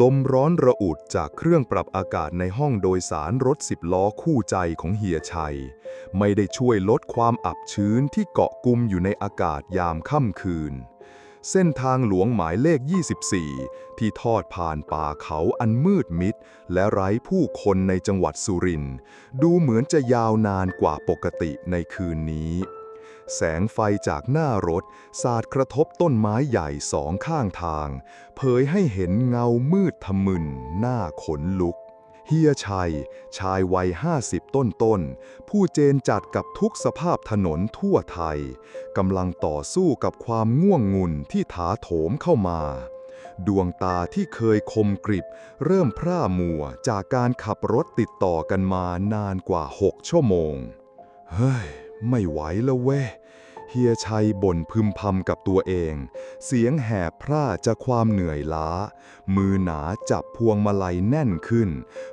ลมร้อนระอุดจากเครื่องปรับอากาศในห้องโดยสารรถสิบล้อคู่ใจของเฮียชัย ไม่ได้ช่วยลดความอับชื้นที่เกาะกุมอยู่ในอากาศยามค่ำคืน เส้นทางหลวงหมายเลข 24 ที่ทอดผ่านป่าเขาอันมืดมิด และไร้ผู้คนในจังหวัดสุรินทร์ดูเหมือนจะยาวนานกว่าปกติในคืนนี้ แสงไฟจากหน้ารถ สาดกระทบต้นไม้ใหญ่สองข้างทาง เผยให้เห็นเงามืดทะมึนหน้าขนลุกเฮียชัย ชายวัยห้าสิบต้นต้นๆผู้เจนจัดกับทุกสภาพถนนทั่วไทย กำลังต่อสู้กับความง่วงงุนที่ถาโถมเข้ามา ดวงตาที่เคยคมกริบ เริ่มพร่ามัวจากการขับรถติดต่อกันมานานกว่าหกชั่วโมง เฮ้ย ไม่ไหวแล้วเว้ยเฮียชัยบ่นพึมพำกับตัวเอง เสียงแหบพร่าจากความเหนื่อยล้า มือหนาจับพวงมาลัยแน่นขึ้น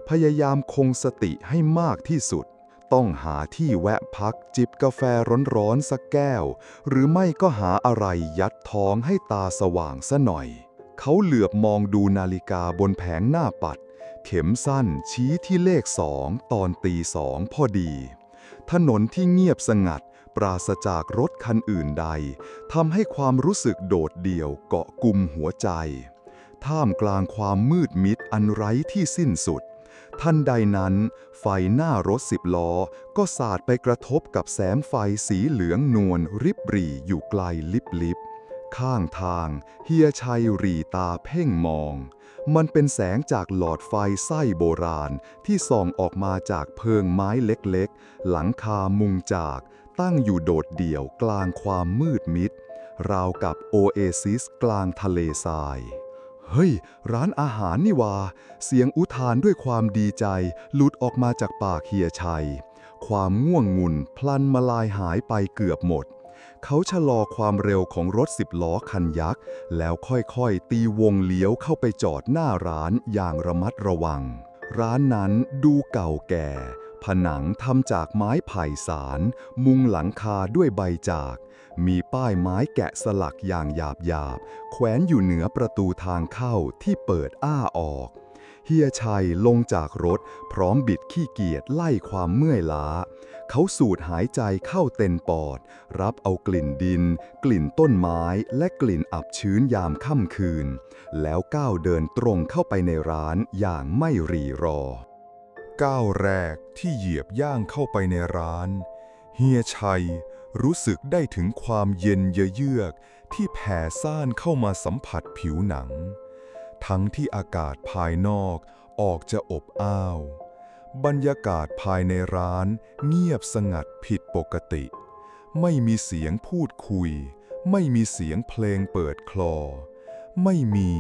พยายามคงสติให้มากที่สุด ต้องหาที่แวะพักจิบกาแฟร้อนๆสักแก้ว หรือไม่ก็หาอะไรยัดท้องให้ตาสว่างซะหน่อย เขาเหลือบมองดูนาฬิกาบนแผงหน้าปัด เข็มสั้นชี้ที่เลขสองตอนตีสองพอดี ถนนที่เงียบสงัด ปราศจากรถคันอื่นใดทำให้ความรู้สึกโดดเดี่ยวเกาะกุมหัวใจ ท่ามกลางความมืดมิดอันไร้ที่สิ้นสุด ทันใดนั้น ไฟหน้ารถสิบล้อ ก็สาดไปกระทบกับแสงไฟสีเหลืองนวลริบหรี่อยู่ไกลลิบลิบ ข้างทาง เฮียชัยรีตาเพ่งมอง มันเป็นแสงจากหลอดไฟไส้โบราณที่ส่องออกมาจากเพิงไม้เล็กๆ หลังคามุงจาก ตั้งอยู่โดดเดี่ยวกลางความมืดมิด ราวกับโอเอซิสกลางทะเลทรายเฮ้ย ร้านอาหารนี่วา เสียงอุทานด้วยความดีใจ หลุดออกมาจากปากเฮียชัย ความง่วงงุนพลันมาลายหายไปเกือบหมด เขาชะลอความเร็วของรถสิบล้อคันยักษ์ แล้วค่อยๆ ตีวงเลี้ยวเข้าไปจอดหน้าร้านอย่างระมัดระวัง ร้านนั้นดูเก่าแก่ ผนังทำจากไม้ไผ่สาร มุงหลังคาด้วยใบจาก มีป้ายไม้แกะสลักอย่างหยาบๆ แขวนอยู่เหนือประตูทางเข้าที่เปิดอ้าออก เฮียชัยลงจากรถ พร้อมบิดขี้เกียจไล่ความเมื่อยล้า เขาสูดหายใจเข้าเต็มปอด รับเอากลิ่นดิน กลิ่นต้นไม้และกลิ่นอับชื้นยามค่ำคืน แล้วก้าวเดินตรงเข้าไปในร้านอย่างไม่รีรอ ก้าวแรกที่เหยียบย่างเข้าไปในร้าน เฮียชัยรู้สึกได้ถึงความเย็นเยือกที่แผ่ซ่านเข้ามาสัมผัสผิวหนัง ทั้งที่อากาศภายนอกออกจะอบอ้าว บรรยากาศภายในร้านเงียบสงัดผิดปกติ ไม่มีเสียงพูดคุย ไม่มีเสียงเพลงเปิดคลอ ไม่มี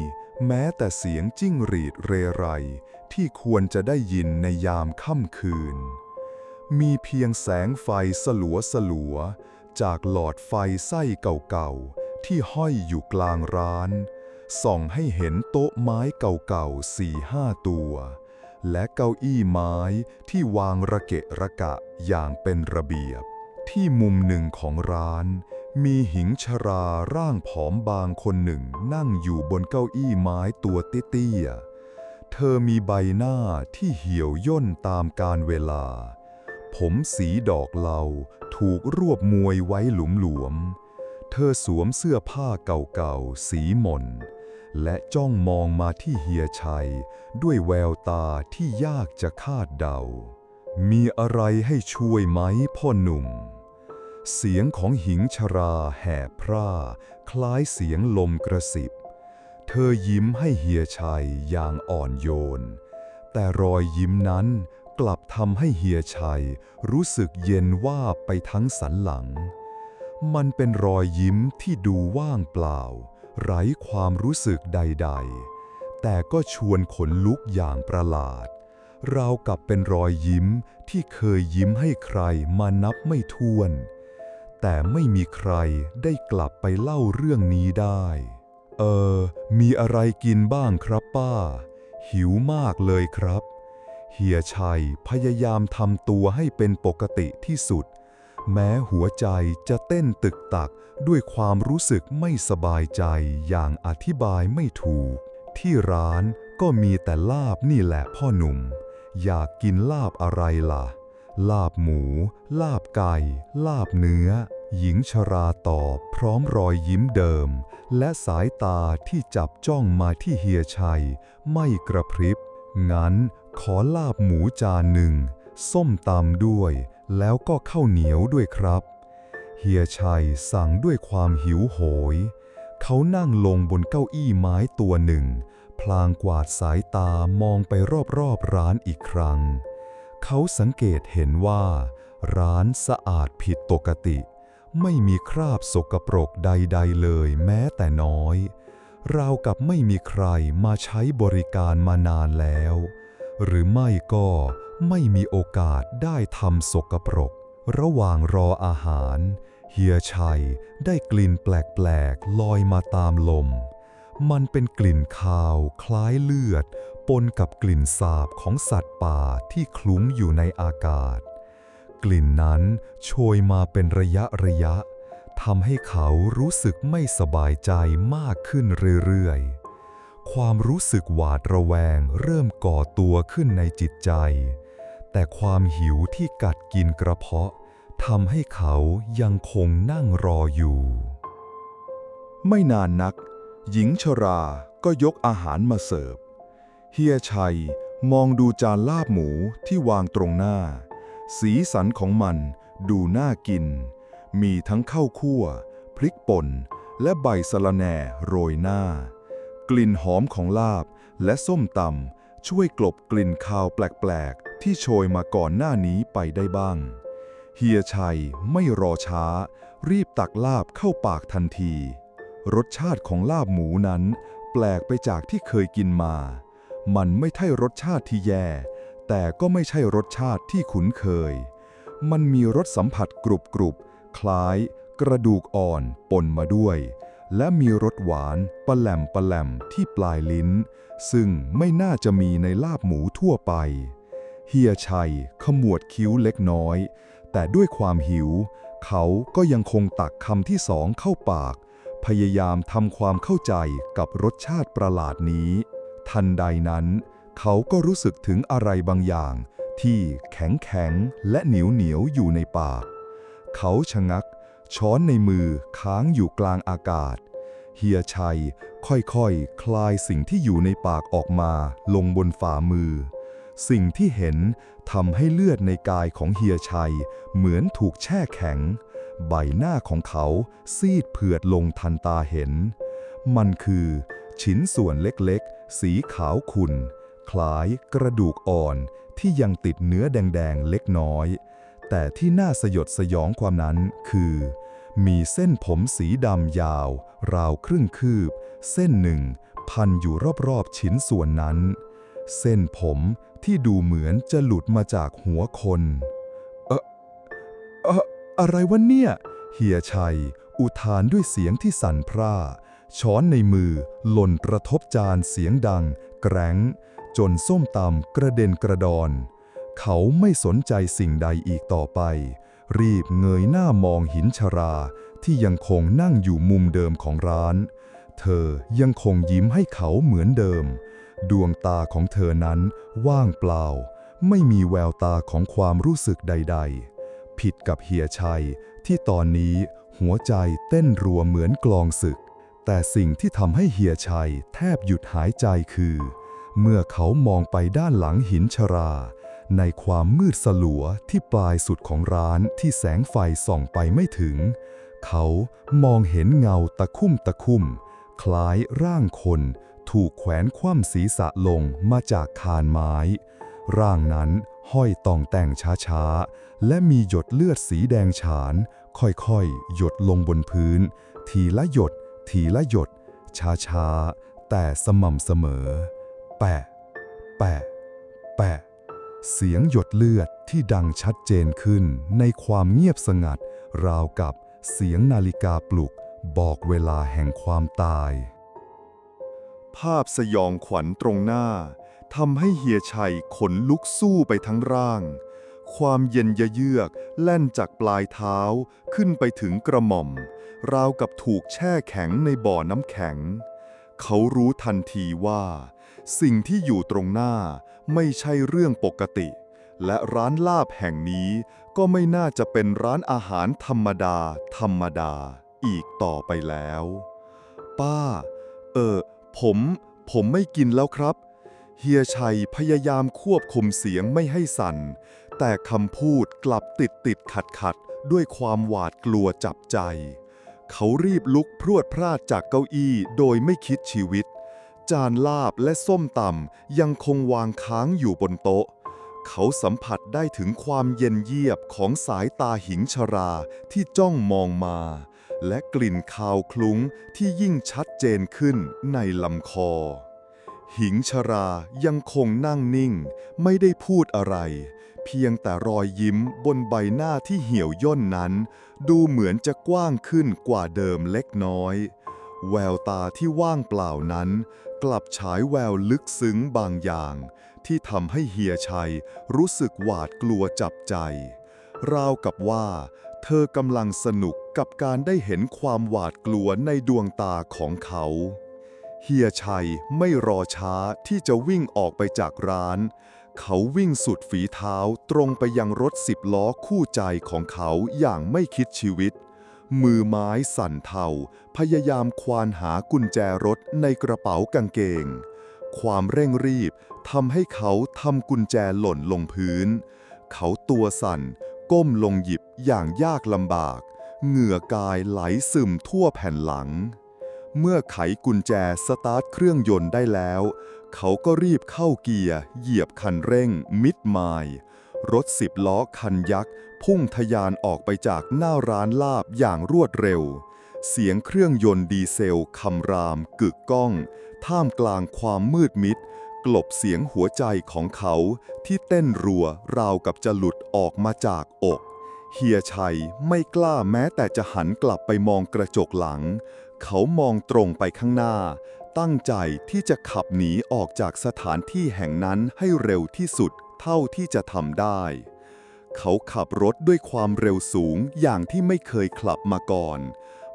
แม้แต่เสียงจิ้งหรีดเรไรที่ควรจะได้ยินในยามค่ำคืน มีเพียงแสงไฟสลัวสลัวจากหลอดไฟไส้เก่าๆที่ห้อยอยู่กลางร้าน ส่องให้เห็นโต๊ะไม้เก่าๆสี่ห้าตัว และเก้าอี้ไม้ที่วางระเกะระกะอย่างเป็นระเบียบ ที่มุมหนึ่งของร้าน มีหญิงชราร่างผอมบางคนหนึ่งนั่งอยู่บนเก้าอี้ไม้ตัวเตี้ยๆ เธอมีใบหน้าที่เหี่ยวย่นตามกาลเวลา ผมสีดอกเหลาถูกรวบมวยไว้หลุมๆเธอสวมเสื้อผ้าเก่าๆ สีหม่น และจ้องมองมาที่เฮียชัย ด้วยแววตาที่ยากจะคาดเดา มีอะไรให้ช่วยไหมพ่อหนุ่ม เสียงของหิงชราแห่พร่า คล้ายเสียงลมกระสิบ เธอยิ้มให้เฮียชัยอย่างอ่อนโยน แต่รอยยิ้มนั้นกลับทำให้เฮียชัยรู้สึกเย็นว่าบไปทั้งสันหลัง มันเป็นรอยยิ้มที่ดูว่างเปล่า ไร้ความรู้สึกใด ๆ แต่ก็ชวนขนลุกอย่างประหลาด ราวกับเป็นรอยยิ้มที่เคยยิ้มให้ใครมานับไม่ถ้วน แต่ไม่มีใครได้กลับไปเล่าเรื่องนี้ได้ เออ มีอะไรกินบ้างครับป้า หิวมากเลยครับ เฮียชัยพยายามทำตัวให้เป็นปกติที่สุด แม้หัวใจจะเต้นตึกตักด้วยความรู้สึกไม่สบายใจอย่างอธิบายไม่ถูก ที่ร้านก็มีแต่ลาบนี่แหละพ่อหนุ่ม อยากกินลาบอะไรล่ะ ลาบหมู ลาบไก่ ลาบเนื้อ หญิงชราตอบพร้อมรอยยิ้มเดิม และสายตาที่จับจ้องมาที่เฮียชัย ไม่กระพริบ งั้นขอลาบหมูจานหนึ่ง ส้มตำด้วย แล้วก็ข้าวเหนียวด้วยครับ เฮียชัยสั่งด้วยความหิวโหย เขานั่งลงบนเก้าอี้ไม้ตัวหนึ่ง พลางกวาดสายตามองไปรอบๆร้านอีกครั้ง เขาสังเกตเห็นว่า ร้านสะอาดผิดปกติ ไม่มีคราบสกปรกใดๆเลยแม้แต่น้อยราวกับไม่มีใครมาใช้บริการมานานแล้ว หรือไม่ก็ ไม่มีโอกาสได้ทำสกปรก ระหว่างรออาหาร เฮียชัยได้กลิ่นแปลกๆลอยมาตามลม มันเป็นกลิ่นคาวคล้ายเลือด ปนกับกลิ่นสาบของสัตว์ป่าที่คลุ้งอยู่ในอากาศ กลิ่นนั้นโชยมาเป็นระยะระยะทำให้เขารู้สึกไม่สบายใจมากขึ้นเรื่อยๆ ความรู้สึกหวาดระแวงเริ่มก่อตัวขึ้นในจิตใจ แต่ความหิวที่กัดกินกระเพาะทำให้เขายังคงนั่งรออยู่ ไม่นานนัก หญิงชราก็ยกอาหารมาเสิร์ฟ เฮียชัยมองดูจานลาบหมูที่วางตรงหน้า สีสันของมันดูน่ากิน มีทั้งข้าวคั่ว พริกป่น และใบสะระแหน่โรยหน้า กลิ่นหอมของลาบและส้มตำช่วยกลบกลิ่นคาวแปลกๆ ที่โชยมาก่อนหน้านี้ไปได้บ้าง เฮียชัยไม่รอช้า รีบตักลาบเข้าปากทันที รสชาติของลาบหมูนั้น แปลกไปจากที่เคยกินมา มันไม่ใช่รสชาติที่แย่ แต่ก็ไม่ใช่รสชาติที่คุ้นเคย มันมีรสสัมผัสกรุบกรุบคล้ายกระดูกอ่อนปนมาด้วย และมีรสหวานปะแหลมปะแหลมที่ปลายลิ้น ซึ่งไม่น่าจะมีในลาบหมูทั่วไป เฮียชัย ขมวดคิ้วเล็กน้อย แต่ด้วยความหิว เขาก็ยังคงตักคำที่สองเข้าปาก พยายามทำความเข้าใจกับรสชาติประหลาดนี้ ทันใดนั้น เขาก็รู้สึกถึงอะไรบางอย่าง ที่แข็งแข็งและเหนียวเหนียวอยู่ในปาก เขาชะงัก ช้อนในมือค้างอยู่กลางอากาศเฮียชัย ค่อยๆคคลายสิ่งที่อยู่ในปากออกมาลงบนฝ่ามือ สิ่งที่เห็นทำให้เลือดในกายของเฮียชัย เหมือนถูกแช่แข็ง ใบหน้าของเขาซีดเผือดลงทันตาเห็น มันคือ ชิ้นส่วนเล็กๆ สีขาวขุ่นคล้ายกระดูกอ่อนที่ยังติดเนื้อแดงๆเล็กน้อย แต่ที่น่าสยดสยองความนั้นคือ มีเส้นผมสีดำยาว ราวครึ่งคืบ เส้นหนึ่งพันอยู่รอบๆชิ้นส่วนนั้น เส้นผม ที่ดูเหมือนจะหลุดมาจากหัวคน เออเอออะไรวะเนี่ย เฮียชัย อุทานด้วยเสียงที่สั่นพร่า ช้อนในมือหล่นกระทบจานเสียงดัง แกร้ง จนส้มตำกระเด็นกระดอน เขาไม่สนใจสิ่งใดอีกต่อไป รีบเงยหน้ามองหินชราที่ยังคงนั่งอยู่มุมเดิมของร้าน เธอยังคงยิ้มให้เขาเหมือนเดิม ดวงตาของเธอนั้นว่างเปล่า ไม่มีแววตาของความรู้สึกใด ๆ ผิดกับเฮียชัยที่ตอนนี้หัวใจเต้นรัวเหมือนกลองศึก แต่สิ่งที่ทำให้เฮียชัยแทบหยุดหายใจคือ เมื่อเขามองไปด้านหลังหินชรา ในความมืดสลัวที่ปลายสุดของร้านที่แสงไฟส่องไปไม่ถึง เขามองเห็นเงาตะคุ่มตะคุ่ม คล้ายร่างคน ถูกแขวนคว่ำศีรษะลงมาจากคานไม้ ร่างนั้นห้อยต่องแต่งช้าๆ และมีหยดเลือดสีแดงฉาน ค่อยๆ หยดลงบนพื้น ทีละหยด ทีละหยด ช้าๆ แต่สม่ำเสมอ แปะ แปะ แปะ เสียงหยดเลือดที่ดังชัดเจนขึ้นในความเงียบสงัด ราวกับเสียงนาฬิกาปลุกบอกเวลาแห่งความตาย ภาพสยองขวัญตรงหน้าทำให้เฮียชัยขนลุกสู้ไปทั้งร่าง ความเย็นเยือกแล่นจากปลายเท้าขึ้นไปถึงกระหม่อม ราวกับถูกแช่แข็งในบ่อน้ำแข็ง เขารู้ทันทีว่า สิ่งที่อยู่ตรงหน้าไม่ใช่เรื่องปกติ และร้านลาบแห่งนี้ก็ไม่น่าจะเป็นร้านอาหารธรรมดา ธรรมดา อีกต่อไปแล้ว ป้า เออ ผม ผมไม่กินแล้วครับ เฮียชัยพยายามควบคุมเสียงไม่ให้สั่น แต่คำพูดกลับติดติดขัดขัดด้วยความหวาดกลัวจับใจ เขารีบลุกพรวดพราดจากเก้าอี้โดยไม่คิดชีวิต จานลาบและส้มตำยังคงวางค้างอยู่บนโต๊ะ เขาสัมผัสได้ถึงความเย็นเยียบของสายตาหิงชราที่จ้องมองมา และกลิ่นคาวคลุ้งที่ยิ่งชัดเจนขึ้นในลำคอ หิงชรายังคงนั่งนิ่ง ไม่ได้พูดอะไร เพียงแต่รอยยิ้มบนใบหน้าที่เหี่ยวย่นนั้น ดูเหมือนจะกว้างขึ้นกว่าเดิมเล็กน้อย แววตาที่ว่างเปล่านั้น กลับฉายแววลึกซึ้งบางอย่าง ที่ทำให้เฮียชัยรู้สึกหวาดกลัวจับใจราวกับว่า เธอกำลังสนุกกับการได้เห็นความหวาดกลัวในดวงตาของเขา เฮียชัยไม่รอช้าที่จะวิ่งออกไปจากร้าน เขาวิ่งสุดฝีเท้าตรงไปยังรถสิบล้อคู่ใจของเขาอย่างไม่คิดชีวิต มือไม้สั่นเทาพยายามควานหากุญแจรถในกระเป๋ากางเกง ความเร่งรีบทำให้เขาทำกุญแจหล่นลงพื้น เขาตัวสั่น ก้มลงหยิบอย่างยากลำบาก เหงื่อกายไหลซึมทั่วแผ่นหลัง เมื่อไขกุญแจสตาร์ทเครื่องยนต์ได้แล้ว เขาก็รีบเข้าเกียร์เหยียบคันเร่งมิดไมล์รถสิบล้อคันยักษ์ พุ่งทะยานออกไปจากหน้าร้านลาบอย่างรวดเร็ว เสียงเครื่องยนต์ดีเซลคำรามกึกก้อง ท่ามกลางความมืดมิด กลบเสียงหัวใจของเขาที่เต้นรัวราวกับจะหลุดออกมาจากอก เฮียชัยไม่กล้าแม้แต่จะหันกลับไปมองกระจกหลัง เขามองตรงไปข้างหน้า ตั้งใจที่จะขับหนีออกจากสถานที่แห่งนั้นให้เร็วที่สุดเท่าที่จะทำได้ เขาขับรถด้วยความเร็วสูงอย่างที่ไม่เคยขับมาก่อน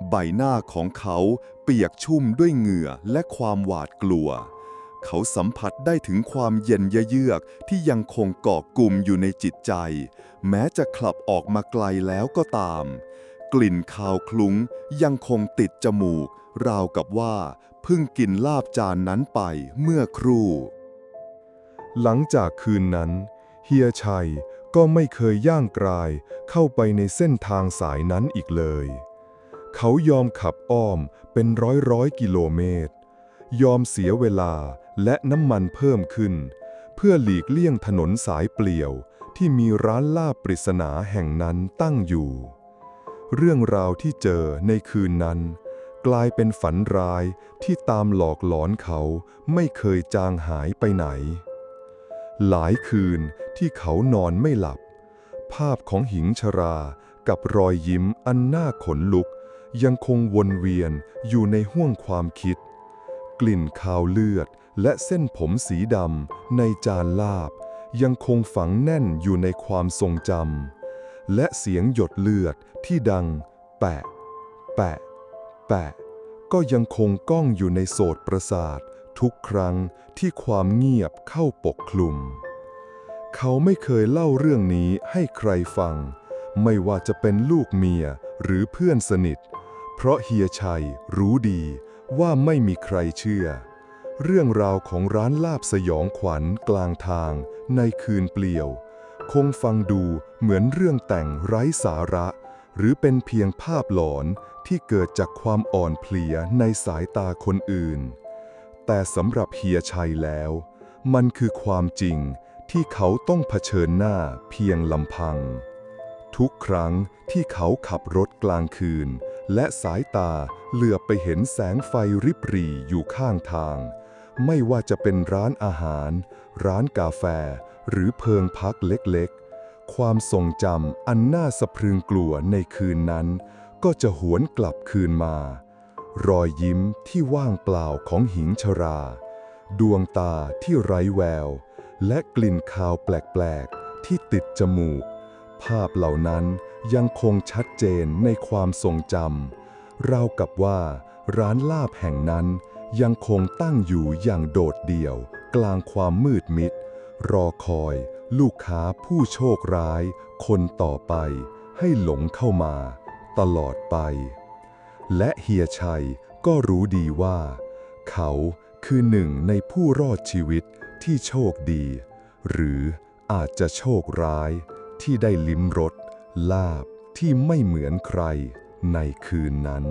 ใบหน้าของเขาเปียกชุ่มด้วยเหงื่อและความหวาดกลัวเขาสัมผัสได้ถึงความเย็นเยือกที่ยังคงเกาะกลุ่มอยู่ในจิตใจ แม้จะขับออกมาไกลแล้วก็ตาม กลิ่นคาวคลุ้งยังคงติดจมูก ราวกับว่าเพิ่งกินลาบจานนั้นไปเมื่อครู่ หลังจากคืนนั้น เฮียชัยก็ไม่เคยย่างกรายเข้าไปในเส้นทางสายนั้นอีกเลย เขายอมขับอ้อมเป็นร้อยร้อยกิโลเมตร ยอมเสียเวลา และน้ำมันเพิ่มขึ้น เพื่อหลีกเลี่ยงถนนสายเปลี่ยวที่มีร้านล่าปริศนาแห่งนั้นตั้งอยู่ เรื่องราวที่เจอในคืนนั้น กลายเป็นฝันร้ายที่ตามหลอกหลอนเขาไม่เคยจางหายไปไหน หลายคืนที่เขานอนไม่หลับ ภาพของหิงชรากับรอยยิ้มอันน่าขนลุก ยังคงวนเวียนอยู่ในห้วงความคิด กลิ่นคาวเลือด และเส้นผมสีดำในจานลาบ ยังคงฝังแน่นอยู่ในความทรงจำและเสียงหยดเลือดที่ดัง แปะ แปะ แปะ ก็ยังคงก้องอยู่ในโสตประสาท ทุกครั้งที่ความเงียบเข้าปกคลุม เขาไม่เคยเล่าเรื่องนี้ให้ใครฟัง ไม่ว่าจะเป็นลูกเมียหรือเพื่อนสนิท เพราะเฮียชัยรู้ดีว่าไม่มีใครเชื่อ เรื่องราวของร้านลาบสยองขวัญกลางทาง ในคืนเปลี่ยว คงฟังดูเหมือนเรื่องแต่งไร้สาระ หรือเป็นเพียงภาพหลอนที่เกิดจากความอ่อนเพลียในสายตาคนอื่น แต่สำหรับเฮียชัยแล้ว มันคือความจริงที่เขาต้องเผชิญหน้าเพียงลำพัง ทุกครั้งที่เขาขับรถกลางคืน และสายตาเหลือบไปเห็นแสงไฟริบหรี่อยู่ข้างทาง ไม่ว่าจะเป็นร้านอาหาร ร้านกาแฟ หรือเพิงพักเล็กๆ ความทรงจำอันน่าสะพรึงกลัวในคืนนั้น ก็จะหวนกลับคืนมา รอยยิ้มที่ว่างเปล่าของหิงชรา ดวงตาที่ไร้แวว และกลิ่นคาวแปลกๆ ที่ติดจมูก ภาพเหล่านั้นยังคงชัดเจนในความทรงจำราวกับว่าร้านลาบแห่งนั้น ยังคงตั้งอยู่อย่างโดดเดี่ยว กลางความมืดมิด รอคอย ลูกค้าผู้โชคร้าย คนต่อไป ให้หลงเข้ามา ตลอดไป และเฮียชัยก็รู้ดีว่า เขาคือหนึ่งในผู้รอดชีวิตที่โชคดี หรืออาจจะโชคร้ายที่ได้ลิ้มรสลาบที่ไม่เหมือนใครในคืนนั้น